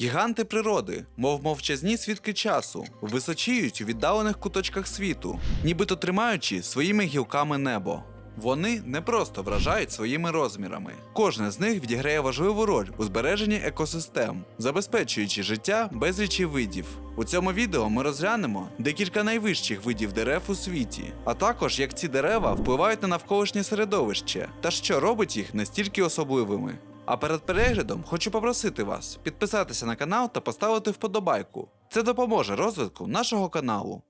Гіганти природи, мов мовчазні свідки часу, височіють у віддалених куточках світу, нібито тримаючи своїми гілками небо. Вони не просто вражають своїми розмірами. Кожне з них відіграє важливу роль у збереженні екосистем, забезпечуючи життя безлічі видів. У цьому відео ми розглянемо декілька найвищих видів дерев у світі, а також як ці дерева впливають на навколишнє середовище та що робить їх настільки особливими. А перед переглядом хочу попросити вас підписатися на канал та поставити вподобайку. Це допоможе розвитку нашого каналу.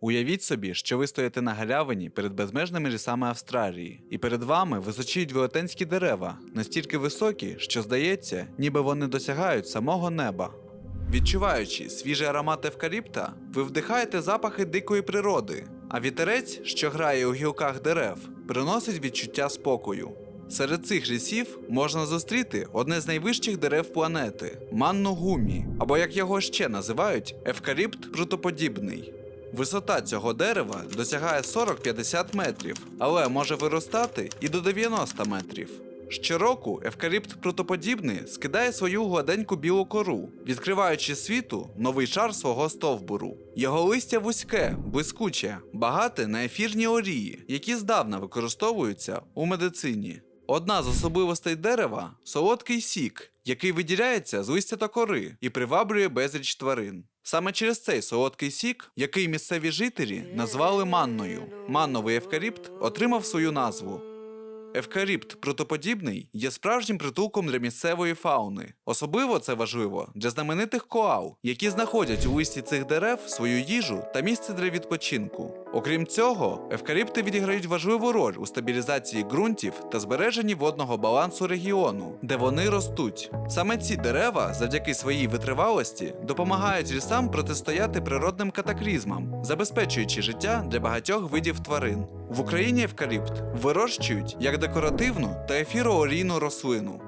Уявіть собі, що ви стоїте на галявині перед безмежними лісами Австралії, і перед вами височіють велетенські дерева, настільки високі, що здається, ніби вони досягають самого неба. Відчуваючи свіжий аромат евкаліпта, ви вдихаєте запахи дикої природи, а вітерець, що грає у гілках дерев, приносить відчуття спокою. Серед цих лісів можна зустріти одне з найвищих дерев планети манну гумі, або як його ще називають, евкаліпт прутоподібний. Висота цього дерева досягає 40-50 метрів, але може виростати і до 90 метрів. Щороку евкаліпт прутоподібний скидає свою гладеньку білу кору, відкриваючи світу новий шар свого стовбуру. Його листя вузьке, блискуче, багате на ефірні олії, які здавна використовуються у медицині. Одна з особливостей дерева солодкий сік, який виділяється з листя та кори і приваблює безліч тварин. Саме через цей солодкий сік, який місцеві жителі назвали манною, манновий евкаліпт отримав свою назву. Евкаліпт прутоподібний є справжнім притулком для місцевої фауни. Особливо це важливо для знаменитих коал, які знаходять у листі цих дерев свою їжу та місце для відпочинку. Окрім цього, евкаліпти відіграють важливу роль у стабілізації ґрунтів та збереженні водного балансу регіону, де вони ростуть. Саме ці дерева, завдяки своїй витривалості, допомагають лісам протистояти природним катаклізмам, забезпечуючи життя для багатьох видів тварин. В Україні евкаліпт вирощують як декоративну та ефіроолійну рослину.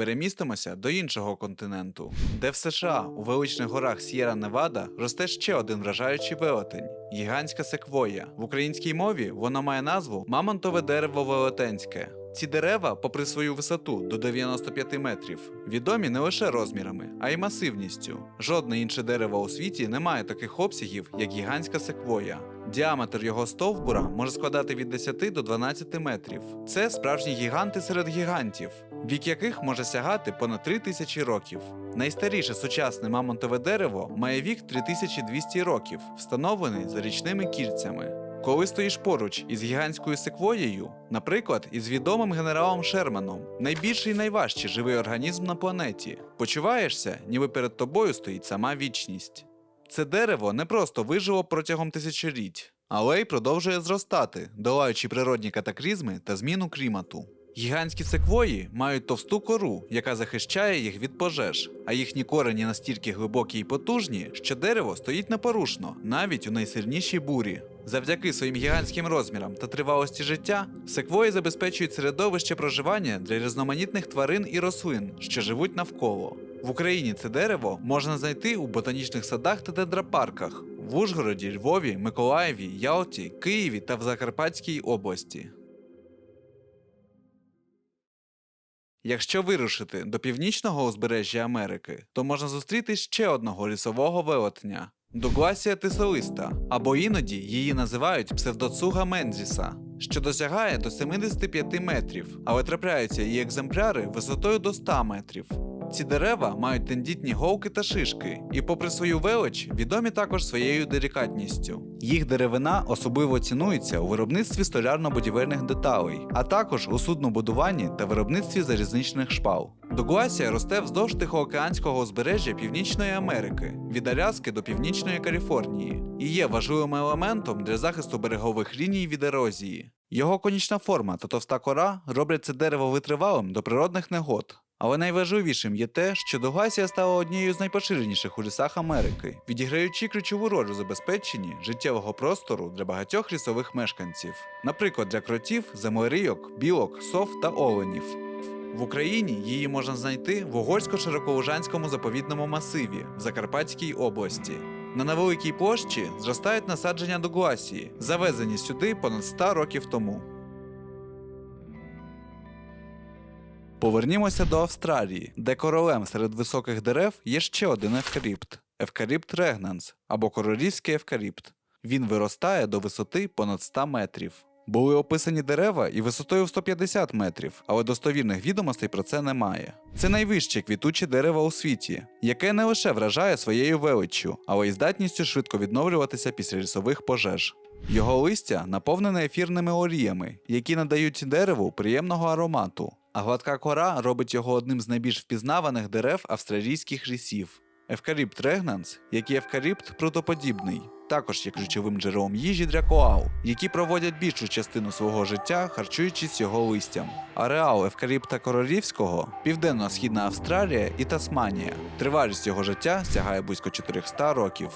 Перемістимося до іншого континенту, де в США у величних горах С'єра Невада росте ще один вражаючий велетень гігантська секвоя. В українській мові воно має назву мамонтове дерево велетенське. Ці дерева, попри свою висоту до 95 метрів, відомі не лише розмірами, а й масивністю. Жодне інше дерево у світі не має таких обсягів, як гігантська секвоя. Діаметр його стовбура може складати від 10 до 12 метрів. Це справжні гіганти серед гігантів, вік яких може сягати понад 3000 років. Найстаріше сучасне мамонтове дерево має вік 3200 років, встановлений за річними кільцями. Коли стоїш поруч із гігантською секвоєю, наприклад, із відомим генералом Шерманом, найбільший і найважчий живий організм на планеті, почуваєшся, ніби перед тобою стоїть сама вічність. Це дерево не просто вижило протягом тисячоліть, але й продовжує зростати, долаючи природні катаклізми та зміну клімату. Гігантські секвої мають товсту кору, яка захищає їх від пожеж, а їхні корені настільки глибокі і потужні, що дерево стоїть непорушно навіть у найсильнішій бурі. Завдяки своїм гігантським розмірам та тривалості життя, секвої забезпечують середовище проживання для різноманітних тварин і рослин, що живуть навколо. В Україні це дерево можна знайти у ботанічних садах та дендропарках в Ужгороді, Львові, Миколаєві, Ялті, Києві та в Закарпатській області. Якщо вирушити до північного узбережжя Америки, то можна зустріти ще одного лісового велетня Дугласія тисолиста, або іноді її називають псевдоцуга мензіса, що досягає до 75 метрів, але трапляються і екземпляри висотою до 100 метрів. Ці дерева мають тендітні голки та шишки, і, попри свою велич, відомі також своєю делікатністю. Їх деревина особливо цінується у виробництві столярно-будівельних деталей, а також у суднобудуванні та виробництві залізничних шпал. Дугласія росте вздовж Тихоокеанського узбережжя Північної Америки від Аляски до Північної Каліфорнії і є важливим елементом для захисту берегових ліній від ерозії. Його конічна форма та товста кора роблять це дерево витривалим до природних негод. Але найважливішим є те, що Дугласія стала однією з найпоширеніших у лісах Америки, відіграючи ключову роль у забезпеченні життєвого простору для багатьох лісових мешканців, наприклад, для кротів, землерийок, білок, сов та оленів. В Україні її можна знайти в Угорсько-Широколужанському заповідному масиві в Закарпатській області. На невеликій площі зростають насадження Дугласії, завезені сюди понад 100 років тому. Повернімося до Австралії, де королем серед високих дерев є ще один евкаліпт евкаліпт регнанс або королівський евкаліпт. Він виростає до висоти понад 100 метрів. Були описані дерева і висотою в 150 метрів, але достовірних відомостей про це немає. Це найвище квітуче дерево у світі, яке не лише вражає своєю величчю, але й здатністю швидко відновлюватися після лісових пожеж. Його листя наповнене ефірними оліями, які надають дереву приємного аромату, а гладка кора робить його одним з найбільш впізнаваних дерев австралійських лісів. Евкаліпт регнанс, як і евкаліпт прутоподібний, також є ключовим джерелом їжі для коал, які проводять більшу частину свого життя, харчуючись його листям. Ареал евкаліпта королівського південно-східна Австралія і Тасманія. Тривалість його життя сягає близько 400 років.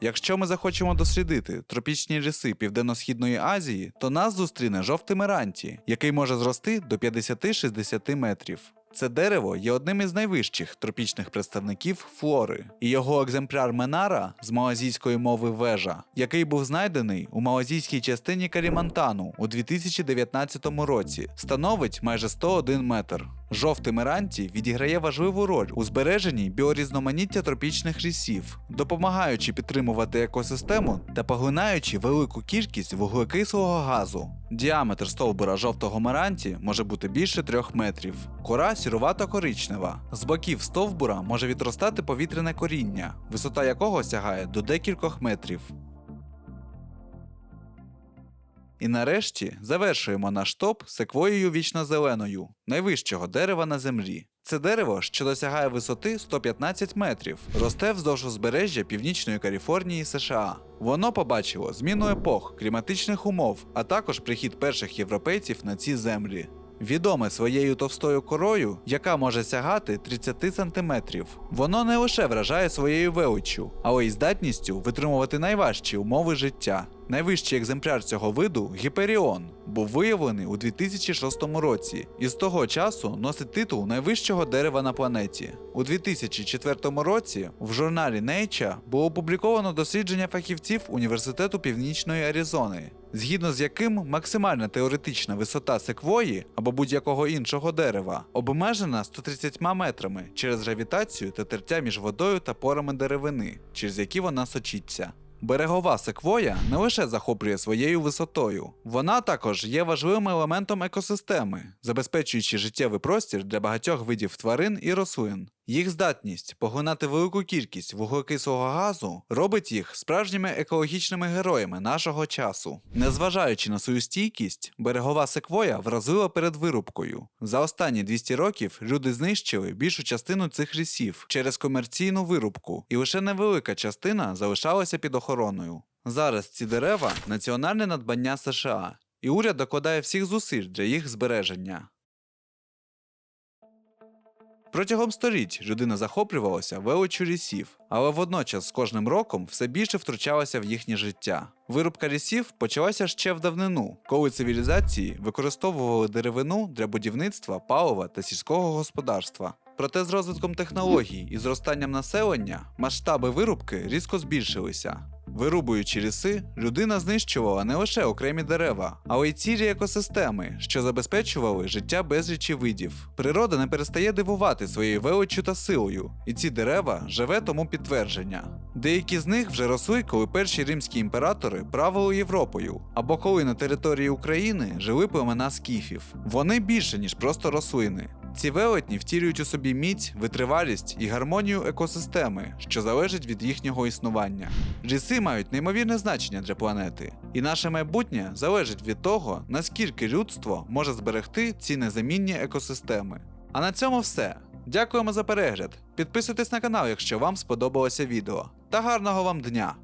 Якщо ми захочемо дослідити тропічні ліси Південно-Східної Азії, то нас зустріне жовтий меранті, який може зрости до 50-60 метрів. Це дерево є одним із найвищих тропічних представників флори, і його екземпляр Менара з малазійської мови вежа, який був знайдений у малазійській частині Карімантану у 2019 році, становить майже 101 метр. Жовтий меранті відіграє важливу роль у збереженні біорізноманіття тропічних лісів, допомагаючи підтримувати екосистему та поглинаючи велику кількість вуглекислого газу. Діаметр стовбура жовтого меранті може бути більше 3 метрів. Кора сірувато-коричнева. З боків стовбура може відростати повітряне коріння, висота якого сягає до декількох метрів. І нарешті завершуємо наш топ секвоєю вічно-зеленою, найвищого дерева на землі. Це дерево, що досягає висоти 115 метрів, росте вздовж узбережжя Північної Каліфорнії США. Воно побачило зміну епох, кліматичних умов, а також прихід перших європейців на ці землі. Відоме своєю товстою корою, яка може сягати 30 см. Воно не лише вражає своєю величчю, але й здатністю витримувати найважчі умови життя. Найвищий екземпляр цього виду гіперіон був виявлений у 2006 році і з того часу носить титул найвищого дерева на планеті. У 2004 році в журналі Nature було опубліковано дослідження фахівців Університету Північної Аризони, згідно з яким максимальна теоретична висота секвої або будь-якого іншого дерева обмежена 130 метрами через гравітацію та тертя між водою та порами деревини, через які вона сочиться. Берегова секвоя не лише захоплює своєю висотою, вона також є важливим елементом екосистеми, забезпечуючи життєвий простір для багатьох видів тварин і рослин. Їх здатність поглинати велику кількість вуглекислого газу робить їх справжніми екологічними героями нашого часу. Незважаючи на свою стійкість, берегова секвоя вразила перед вирубкою. За останні 200 років люди знищили більшу частину цих лісів через комерційну вирубку, і лише невелика частина залишалася під охороною. Зараз ці дерева національне надбання США, і уряд докладає всіх зусиль для їх збереження. Протягом століть людина захоплювалася величчю лісів, але водночас з кожним роком все більше втручалася в їхнє життя. Вирубка лісів почалася ще в давнину, коли цивілізації використовували деревину для будівництва, палива та сільського господарства. Проте з розвитком технологій і зростанням населення масштаби вирубки різко збільшилися. Вирубуючи ліси, людина знищувала не лише окремі дерева, але й цілі екосистеми, що забезпечували життя безлічі видів. Природа не перестає дивувати своєю величчю та силою, і ці дерева живе тому підтвердження. Деякі з них вже росли, коли перші римські імператори правили Європою, або коли на території України жили племена скіфів. Вони більше ніж просто рослини. Ці велетні втілюють у собі міць, витривалість і гармонію екосистеми, що залежить від їхнього існування. Ліси мають неймовірне значення для планети, і наше майбутнє залежить від того, наскільки людство може зберегти ці незамінні екосистеми. А на цьому все. Дякуємо за перегляд. Підписуйтесь на канал, якщо вам сподобалося відео. Та гарного вам дня!